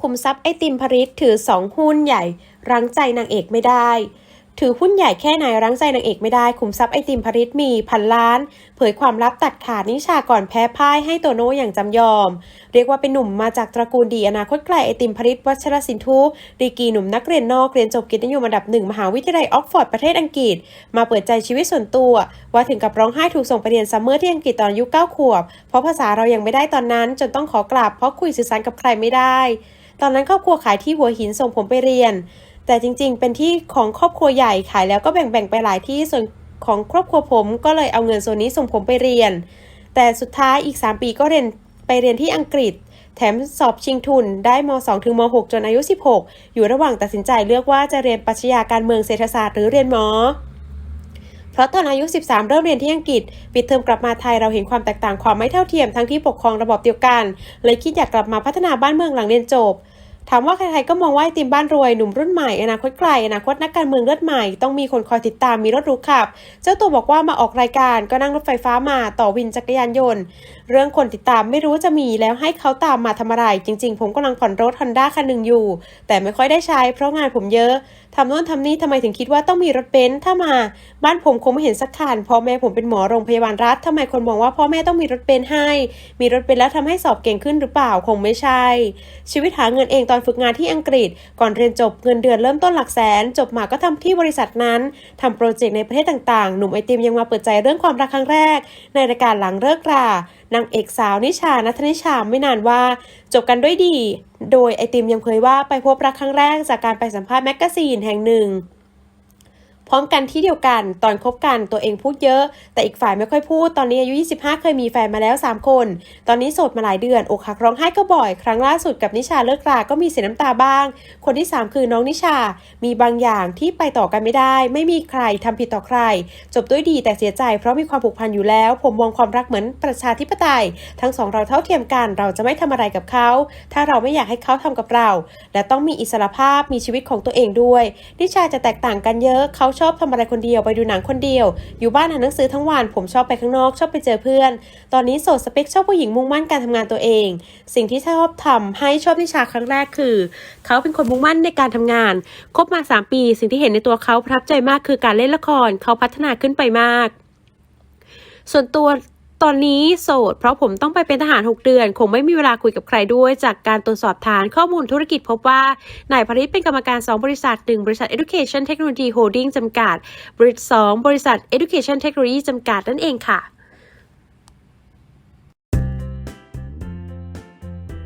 คุมทรัพย์ไอติมผริตถือสองหุ้นใหญ่รั้งใจนางเอกไม่ได้ ถือหุ้นใหญ่แค่ไหนรั้งใจนางเอกไม่ได้ คุมทรัพย์ไอติมผริตมีพันล้าน เผยความลับตัดขาดนิชาก่อนแพ้พ่ายให้โตโน่อย่างจำยอม เรียกว่าเป็นหนุ่มมาจากตระกูลดีอนาคตไกลไอติมผริตวัชรสินทุดีกีหนุ่มนักเรียนนอกเรียนจบกียรตินิยมอันดับหนึ่งมหาวิทยาลัยออกฟอร์ดประเทศอังกฤษ มาเปิดใจชีวิตส่วนตัว ว่าถึงกับร้องไห้ถูกส่งไปเรียนซัมเมอร์ที่อังกฤษตอนอายุ9ขวบ เพราะภาษาเรายังไม่ได้ตอนนั้น จนต้องขอกลับเพราะคุยสื่อสารกับใครไม่ได้ ตอนนั้นครอบครัวขายที่หัวหินส่งผมไปเรียน แต่จริงๆ เป็นที่ของครอบครัวใหญ่ขายแล้วก็แบ่งๆไปหลายที่ส่วนของครอบครัวผมก็เลยเอาเงินส่วนนี้ส่งผมไปเรียน แต่สุดท้ายอีก 3 ปีก็เรียนไปเรียนที่อังกฤษ แถมสอบชิงทุนได้ม 2 ถึงม 6 จนอายุ 16 อยู่ระหว่างตัดสินใจเลือกว่าจะเรียนปรัชญาการเมืองเศรษฐศาสตร์หรือเรียนหมอ ราะตอนอายุ 13 เริ่มเรียนที่อังกฤษ ปิดเทอมกลับมาไทยเราเห็นความแตกต่างความไม่เท่าเทียมทั้งที่ปกครองระบบเดียวกัน เลยคิดอยากกลับมาพัฒนาบ้านเมืองหลังเรียนจบถามว่าใครๆก็มองว่าไอติมบ้านรวยหนุ่มรุ่นใหม่อนาคตไกลอนาคตนักการเมืองเลือดใหม่ ต้องมีคนคอยติดตามมีรถรูขับ เจ้าตัวบอกว่ามาออกรายการก็นั่งรถไฟฟ้ามาต่อวินจักรยานยนต์ เรื่องคนติดตามไม่รู้จะมีแล้วให้เขาตามมาทำอะไร จริงๆ ผมกำลังผ่อนรถฮอนด้าคันหนึ่งอยู่ แต่ไม่ค่อยได้ใช้ เพราะงานผมเยอะทำโน่นทำนี่ทำไมถึงคิดว่าต้องมีรถเบนซ์ถ้ามา บ้านผมคงไม่เห็นสักคันพ่อแม่ผมเป็นหมอโรงพยาบาลรัฐทำไมคนมองว่าพ่อแม่ต้องมีรถเบนซ์ให้ มีรถเบนซ์แล้วทำให้สอบเก่งขึ้นหรือเปล่าคงไม่ใช่ ชีวิตหาเงินเองตอนฝึกงานที่อังกฤษ ก่อนเรียนจบเงินเดือนเริ่มต้นหลักแสน จบมาก็ทำที่บริษัทนั้นทำโปรเจกต์ในประเทศต่างๆ หนุ่มไอติมยังมาเปิดใจเรื่องความรักครั้งแรก ในรายการหลังเลิกรา นางเอกสาวนิชานัทนิชาไม่นานว่า จบกันด้วยดี โดยไอติมยังเผยว่าไปพบรักครั้งแรกจากการไปสัมภาษณ์แมกกาซีนแห่งหนึ่ง พร้อมกันที่เดียวกันตอนคบกันตัวเองพูดเยอะ แต่อีกฝ่ายไม่ค่อยพูดตอนนี้อายุ 25 เคยมีแฟนมาแล้ว 3 คน ตอนนี้โสดมาหลายเดือนอกหักร้องไห้ก็บ่อย ครั้งล่าสุดกับนิชาเลิกราก็มีเสียน้ำตาบ้าง คนที่ 3 คือน้องนิชา มีบางอย่างที่ไปต่อกันไม่ได้ ไม่มีใครทำผิดต่อใคร จบด้วยดีแต่เสียใจ เพราะมีความผูกพันอยู่แล้ว ผมมองความรักเหมือนประชาธิปไตย ทั้งสองเราเท่าเทียมกัน เราจะไม่ทำอะไรกับเขาถ้าเราไม่อยากให้เขาทำกับเรา และต้องมีอิสรภาพมีชีวิตของตัวเองด้วย นิชาจะแตกต่างกันเยอะเขาชอบทำอะไรคนเดียวไปดูหนังคนเดียว อยู่บ้านอ่านหนังสือทั้งวัน ผมชอบไปข้างนอก ชอบไปเจอเพื่อน ตอนนี้โสดสเปคชอบผู้หญิงมุ่งมั่นการทำงานตัวเอง สิ่งที่ชอบทำให้ชอบนิชาครั้งแรกคือ เขาเป็นคนมุ่งมั่นในการทำงาน คบมา 3 ปี สิ่งที่เห็นในตัวเขาประทับใจมากคือการเล่นละคร เขาพัฒนาขึ้นไปมาก ส่วนตัว ตอนนี้โสด เพราะผมต้องไปเป็นทหาร 6 เดือน คงไม่มีเวลาคุยกับใครด้วย จากการตรวจสอบฐานข้อมูลธุรกิจพบว่านายพริตเป็นกรรมการ 2 บริษัท 1 บริษัท Education Technology Holding จำกัด บริษัท 2 บริษัท Education Technology จำกัดนั่นเองค่ะ